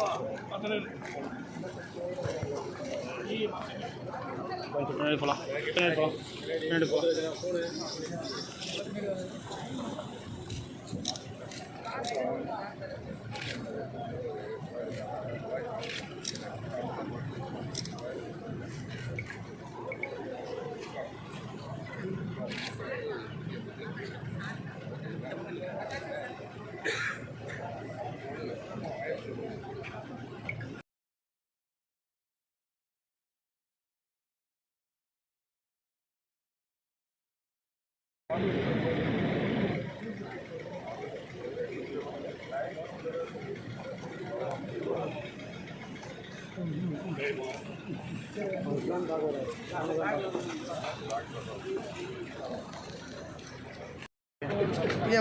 那咱那，了，那服了，那服了。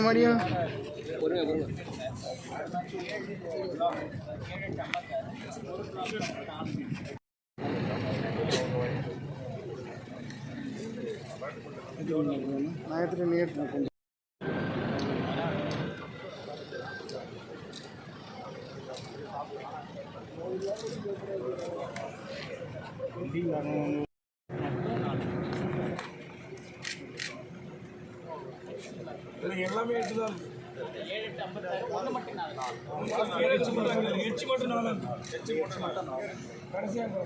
मड़िया எடுத்துட்டு நீ எடுத்து எல்லாமே எட்டு தான் எச்சு மட்டும் மட்டும் நாலு எச்சு மட்டும் கடைசியாக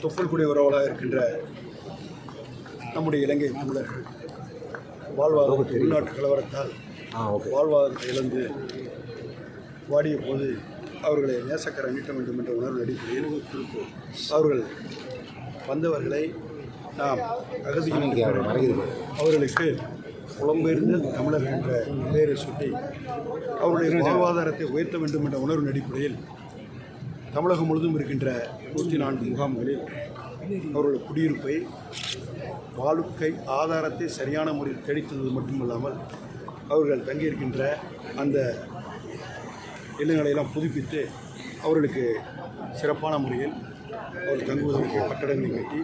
தொப்புள்குடி உறவுகளாக இருக்கின்ற நம்முடைய இலங்கை தமிழர்கள் வாழ்வாதார உள்நாட்டு கலவரத்தால் வாழ்வாதாரத்தை இழந்து வாடிய போது அவர்களை நேசக்கரை நீட்ட வேண்டும் என்ற உணர்வு அடிப்படையில் அவர்கள் வந்தவர்களை நாம் அவர்களுக்கு புலம்பெயர்ந்த தமிழர் என்ற பெயரை சுட்டி அவருடைய வாழ்வாதாரத்தை உயர்த்த வேண்டும் என்ற உணர்வின் அடிப்படையில் தமிழகம் முழுதும் இருக்கின்ற நூற்றி நான்கு முகாம்களில் அவர்களுடைய குடியிருப்பை வாழ்க்கை ஆதாரத்தை சரியான முறையில் தெளித்தது மட்டுமல்லாமல் அவர்கள் தங்கியிருக்கின்ற அந்த இல்லங்களையெல்லாம் புதுப்பித்து அவர்களுக்கு சிறப்பான முறையில் அவர் தங்குவதற்கு கட்டடங்களை கட்டி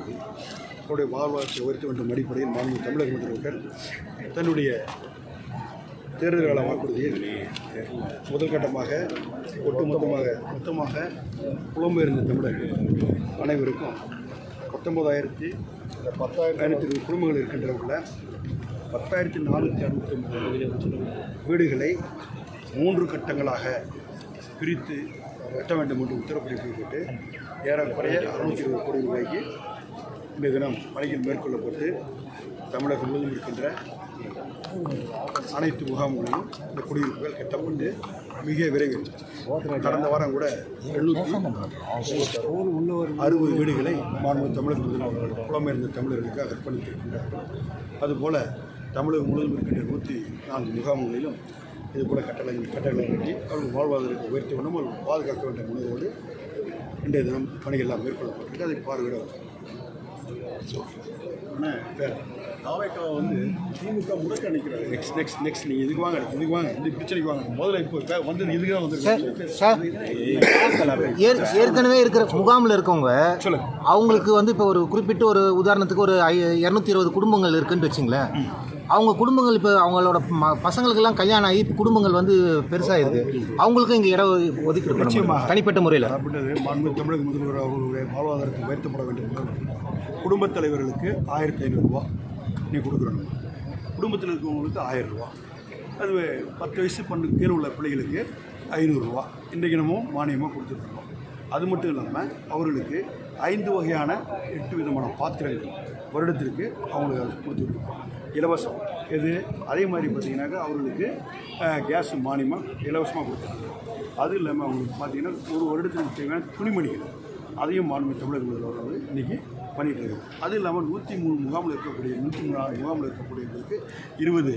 அவருடைய வாழ்வாரத்தை உயர்த்த வேண்டும் அடிப்படையில் மாநில தமிழக முதல்வர்கள் தன்னுடைய தேர்தல் கால வாக்குறுதியில் முதல் கட்டமாக ஒட்டுமொத்தமாக மொத்தமாக புலம்பெயர்ந்த தமிழர்கள் அனைவருக்கும் பத்தொன்பதாயிரத்தி பத்தாயிரத்தி ஐநூற்றி இருபது குடும்பங்கள் இருக்கின்றவங்கள பத்தாயிரத்தி நானூற்றி அறுபத்தி ஒன்பது வீடுகளை மூன்று கட்டங்களாக பிரித்து கட்ட வேண்டும் என்று உத்தரவு பிறப்பிக்கப்பட்டு ஏறக்குறைய அறுநூற்றி இருபது கோடி ரூபாய்க்கு இந்த தினம் பணிகள் மேற்கொள்ளப்பட்டு தமிழகம் முழுவதும் இருக்கின்ற அனைத்து முகாம்களிலும் இந்த குடியிருப்புகள் கட்டப்பட்டு மிக விரைவில் கடந்த வாரம் கூட எழுநூற்றி அறுபது வீடுகளை மாண்பு தமிழர் முதல்வர் புலம்பெயர்ந்த தமிழர்களுக்காக அர்ப்பணித்திருக்கின்றார்கள். அதுபோல தமிழகம் முழுவதும் இருக்கின்ற நூற்றி நான்கு முகாம்களிலும் இதுபோல கட்டளை கட்டளை கட்டி அவர்கள் வாழ்வாதாரத்தை உயர்த்தி வேண்டும் அவர்கள் பாதுகாக்க வேண்டிய முனைவோடு இன்றைய தினம் பணிகள்லாம் மேற்கொள்ளப்பட்டிருக்கு அதை பார்வையிட தாவேக்காவை வந்து திமுக முடக்க நிற்கிறாரு நெக்ஸ்ட் நெக்ஸ்ட் நெக்ஸ்ட் நீங்கள் இதுக்கு வாங்க இதுக்கு வாங்க இந்த பிரச்சனைக்கு வாங்க. முதல்ல இப்போ இப்போ வந்து இதுக்கு தான் வந்து சார் ஏற் ஏற்கனவே இருக்கிற முகாமில் இருக்கவங்க சொல்லுங்க. அவங்களுக்கு வந்து இப்போ ஒரு குறிப்பிட்ட ஒரு உதாரணத்துக்கு ஒரு இரநூத்தி இருபது குடும்பங்கள் இருக்குன்னு வச்சுங்களேன். அவங்க குடும்பங்கள் இப்போ அவங்களோட ம- பசங்களுக்கெல்லாம் கல்யாணம் ஆகி இப்ப குடும்பங்கள் வந்து பெருசாகிருக்கு அவங்களுக்கும் இங்கே இடம் ஒதுக்கீடு பண்ண? தனிப்பட்ட முறையில். தமிழக முதல்வர் அவர்களுடைய வாழ்வாதாரத்தை உயர்த்தப்பட வேண்டும் குடும்பத் தலைவர்களுக்கு ஆயிரத்தி ஐநூறுரூவா நீ கொடுக்குறோம் குடும்பத்தில் இருக்கிறவங்களுக்கு ஆயிரம் ரூபா. அது பத்து வயசு பண்ணு கீழே உள்ள பிள்ளைகளுக்கு ஐநூறுரூவா இன்றைக்கு நம்ம மானியமாக கொடுத்துட்ருக்கோம் அது மட்டும் இல்லாமல் அவர்களுக்கு ஐந்து வகையான எட்டு விதமான பாத்திரங்கள் வருடத்திற்கு அவங்களுக்கு கொடுத்துட்ருக்கோம் இலவசம். இது அதே மாதிரி பார்த்திங்கனாக்கா அவர்களுக்கு கேஸ் மானியமாக இலவசமாக கொடுத்தாங்க அது இல்லாமல் அவங்களுக்கு பார்த்திங்கன்னா ஒரு வருடத்துக்கு தேவையான துணிமணிகள் அதையும் மாண்பு தமிழக முதல்வர் வந்து இன்றைக்கி பண்ணிகிட்டு இருக்கோம் அது இல்லாமல் நூற்றி மூணு முகாமில் இருக்கக்கூடிய நூற்றி மூணு முகாமில் இருக்கக்கூடியவங்களுக்கு இருபது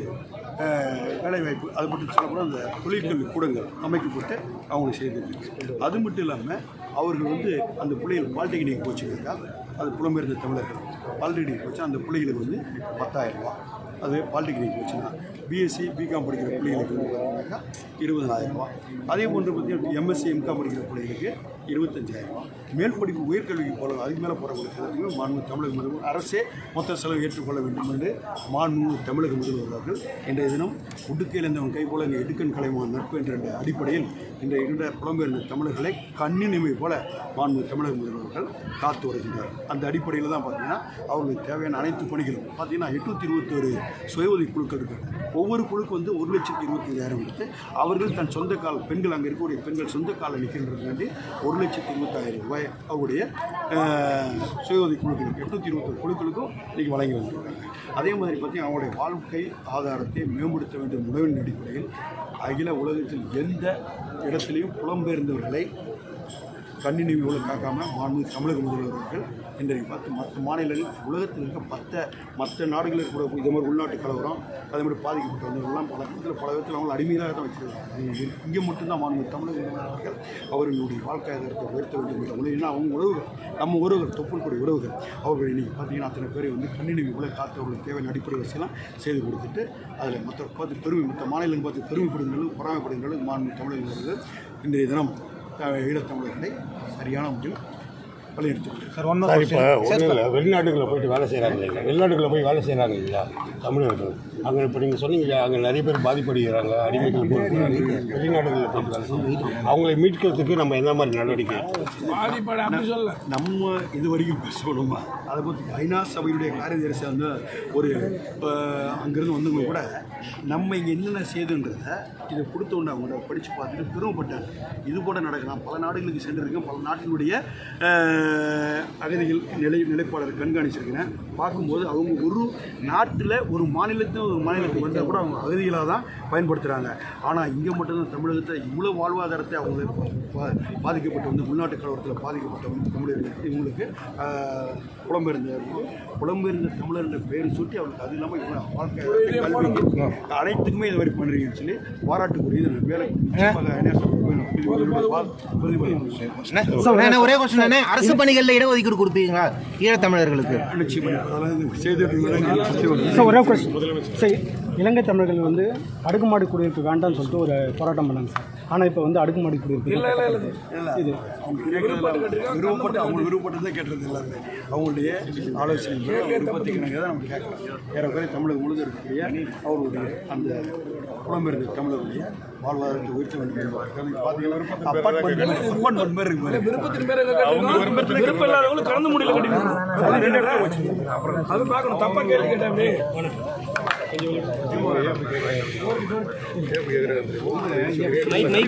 வேலைவாய்ப்பு அது மட்டும் சொல்லப்போனால் அந்த தொழிற்கல்வி கூடங்கள் அமைக்கப்பட்டு அவங்க செய்திருக்கு அது மட்டும் இல்லாமல் அவர்கள் வந்து அந்த பிள்ளைகள் பாலிடெக்னிக் கோச்சிங் அது புலம்பெயர்ந்த தமிழர்கள். பாலிடெக்னிக் வச்சு அந்த பிள்ளைகளுக்கு வந்து பத்தாயிரம் ரூபா. அது பாலிடெக்னிக் வச்சுன்னா பிஎஸ்சி பிகாம் படிக்கிற பிள்ளைகளுக்கு வந்து ரூபா அதே போன்று பார்த்தீங்கன்னா எம்எஸ்சி எம்காம் படிக்கிற பிள்ளைகளுக்கு இருபத்தஞ்சாயிரம் மேல் படிப்பு உயர்கல்விக்கு போகிற அதுக்கு மேலே போகிறவங்களுக்கு மாண்பு தமிழக முதல்வர். அரசே மொத்த செலவு ஏற்றுக்கொள்ள வேண்டும் என்று மாண்பு தமிழக முதல்வர் அவர்கள் இன்றைய தினம் உடுக்கையில் இருந்தவன் கை போல இங்கே இடுக்கன் கலைமான் நட்பு என்ற அடிப்படையில் இன்றைய இருந்த புலம்பெயர்ந்த தமிழர்களை கண்ணினிமை போல மாண்பு தமிழக முதல்வர்கள் காத்து வருகின்றார். அந்த அடிப்படையில் தான் பார்த்தீங்கன்னா அவர்களுக்கு தேவையான அனைத்து பணிகளும் பார்த்தீங்கன்னா எட்நூற்றி இருபத்தொரு சுய உதவி குழுக்கள் இருக்காங்க. ஒவ்வொரு குழுக்கு வந்து ஒரு லட்சத்தி இருபத்தஞ்சாயிரம் கொடுத்து அவர்கள் தன் சொந்த கால் பெண்கள் அங்கே இருக்கக்கூடிய பெண்கள் சொந்த காலில் நிற்கின்றதுக்காண்டி ஒரு லட்சத்தி இருபத்தாயிரம் ரூபாய் அவருடைய சுயோதவி சுய உதவி குழுக்களுக்கு எட்நூற்றி இருபத்தொரு குழுக்களுக்கும் இன்றைக்கி வழங்கி வந்திருக்காங்க. அதே மாதிரி பார்த்தீங்கன்னா அவங்களுடைய வாழ்க்கை ஆதாரத்தை மேம்படுத்த வேண்டிய உணவின் அடிப்படையில் அகில உலகத்தில் எந்த இடத்துலையும் புலம்பெயர்ந்தவர்களை கண்ணினிமையோடு காக்காமல் மாண்பு தமிழக முதல்வர்கள் இன்றைக்கு பார்த்து மற்ற மாநிலங்கள் உலகத்தில் இருக்க மற்ற மற்ற நாடுகளில் கூட இதே மாதிரி உள்நாட்டு கலவரம் அதே மாதிரி பாதிக்கப்பட்டவர்கள்லாம் பல விதத்தில் பல விதத்தில் அவங்க அடிமையாக தான் வச்சிருக்காங்க. இங்கே மட்டும்தான் மாண்பு தமிழக முதல்வர்கள் அவர்களுடைய வாழ்க்கை ஆதாரத்தை உயர்த்த வேண்டும் என்ற உணவுனா அவங்க உறவுகள் நம்ம உறவுகள் தொப்புள்கூடிய உறவுகள். அவர்கள் இன்றைக்கி பார்த்தீங்கன்னா அத்தனை பேரை வந்து கண்ணினிமை கூட காத்து அவர்களுக்கு தேவையான அடிப்படை வசதியெல்லாம் செய்து கொடுத்துட்டு அதில் மற்ற பார்த்து பெருமை மற்ற மாநிலங்கள் பார்த்து பெருமைப்படுகிற அளவுக்கு பொறாமைப்படுகிற அளவுக்கு மாண்பு தமிழக முதல்வர்கள் இன்றைய தினம் ஈழத்தமிழர்களை சரியான முறையில் இல்லை வெளிநாடுகளில் போயிட்டு வேலை செய்கிறாங்க இல்லைங்களா? வெளிநாடுகளில் போய் வேலை செய்கிறாங்க இல்லையா தமிழர்கள். அங்கே இப்போ நீங்கள் சொன்னீங்க இல்லையா அங்கே நிறைய பேர் பாதிப்படுகிறாங்க அடிமைகள் போகிறாங்க வெளிநாடுகளில் செய்கிறாங்க அவங்களை மீட்கிறதுக்கு நம்ம எந்த மாதிரி நடவடிக்கை? பாதிப்பாடு அப்படி சொல்ல நம்ம இது வரைக்கும் பேசணுமா? அதை பற்றி ஐநா சபையுடைய காரியதரிசி வந்து ஒரு இப்போ அங்கேருந்து வந்தவங்க கூட நம்ம இங்கே என்னென்ன செய்துன்றதை இதை கொடுத்த உடனே அவங்க படித்து பார்த்துட்டு பெருமைப்பட்டாங்க. இது போல நடக்கலாம். பல நாடுகளுக்கு சென்றிருக்கேன். பல நாட்டினுடைய அகதிகள் நிலை நிலைப்பாளர் கண்காணிச்சிருக்கிறேன். பார்க்கும்போது அவங்க ஒரு நாட்டில் ஒரு மாநிலத்தில் மாநிலத்துக்கு வந்தால் கூட அவங்க அகதிகளாக தான் பயன்படுத்துகிறாங்க ஆனால் இங்கே மட்டும்தான் தமிழகத்தை இவ்வளோ வாழ்வாதாரத்தை அவங்க பா- பாதிக்கப்பட்டு வந்து உள்நாட்டு கலவரத்தில் பாதிக்கப்பட்ட வந்து தமிழர்களுக்கு இவங்களுக்கு புலம்பெயர்ந்த புலம்பெயர்ந்த தமிழர் என்ற பெயர் சுட்டி அவங்களுக்கு அது இல்லாமல் இவ்வளோ வாழ்க்கை கல்விக்கு அனைத்துக்குமே இது மாதிரி பண்ணுறீங்கன்னு சொல்லி பாராட்டுக்குரியது என்ன சொல்றேன், இது ஒரு கொஸ்டின் அரசு பணிகளில் இடஒதுக்கீடு கொடுப்பீங்களா ஈழத்தமிழர்களுக்கு நிச்சயமாக ஒரே கொஸ்டின் சார் இலங்கை தமிழர்கள் வந்து அடுக்குமாடி குடியிருப்பு வேண்டாம்னு சொல்லிட்டு ஒரு போராட்டம் பண்ணாங்க சார். ஆனால் இப்போ வந்து அடுக்குமாடி குடியிருப்பு இல்லை இல்லை இல்லை. இல்லை கேட்கறதுல விருப்பப்பட்டு அவங்க விருப்பப்பட்டு தான் கேட்டது எல்லாமே. அவங்களுடைய ஆலோசனை விருப்பத்துக்கு தான் நம்ம கேட்கலாம் ஏறக்குறைய தமிழகம் முழுதும் இருக்கக்கூடிய அவர்களுடைய அந்த புலம்பெயர்ந்த தமிழர்களுடைய வாழ்வாதாரத்தை உயர்த்த வேண்டும் என்பதற்காக பார்த்தீங்கன்னா அப்பார்ட்மெண்ட் அப்பார்ட்மெண்ட் மாதிரி இருக்கு பாருங்க. விருப்பத்தின் பேரை கட்டிருக்கோம். விருப்பம் இல்லாதவங்களும் கலந்து முடியல கட்டிருக்கோம் அது பார்க்கணும். தப்பா கேள்வி ਨਹੀਂ ਨਹੀਂ